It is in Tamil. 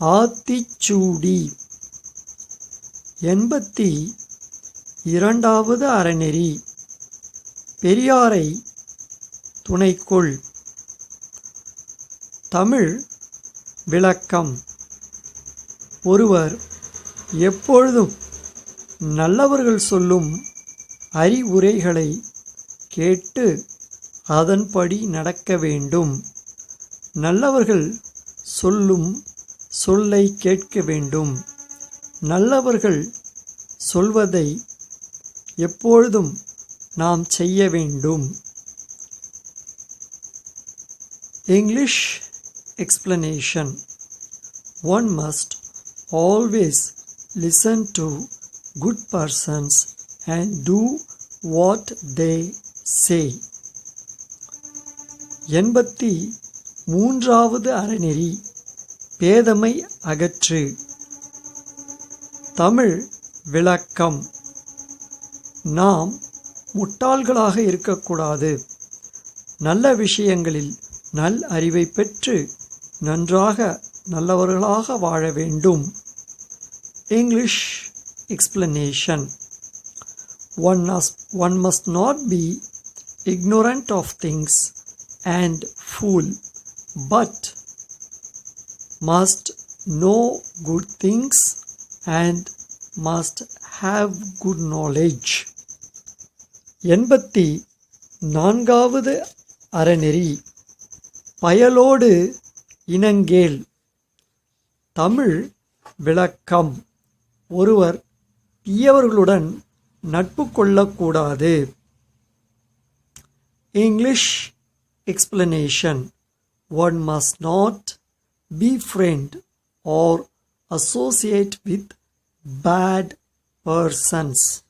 ஆத்திச்சூடி. எண்பத்தி இரண்டாவது அறநெறி. பெரியாரை துணைக்குள். தமிழ் விளக்கம். ஒருவர் எப்பொழுதும் நல்லவர்கள் சொல்லும் அறிவுரைகளை கேட்டு அதன்படி நடக்க வேண்டும். நல்லவர்கள் சொல்லும் சொல்லை கேட்க வேண்டும் நல்லவர்கள் சொல்வதை எப்பொழுதும் நாம் செய்ய வேண்டும் English explanation One must always listen to good persons and do what they say. எண்பத்தி மூன்றாவது அறநெறி பேதமை அகற்று. தமிழ் விளக்கம். நாம் முட்டாள்களாக இருக்கக்கூடாது. நல்ல விஷயங்களில் நல் அறிவை பெற்று நன்றாக நல்லவர்களாக வாழ வேண்டும். English explanation one one must not be ignorant of things and fool but must know good things and must have good knowledge. எண்பத்தி நான்காவது அறநெறி. பயலோடு இனங்கேல் தமிழ் விளக்கம். ஒருவர் தீயவர்களுடன் நட்பு கொள்ளக்கூடாது. English explanation one must not befriend or associate with bad persons.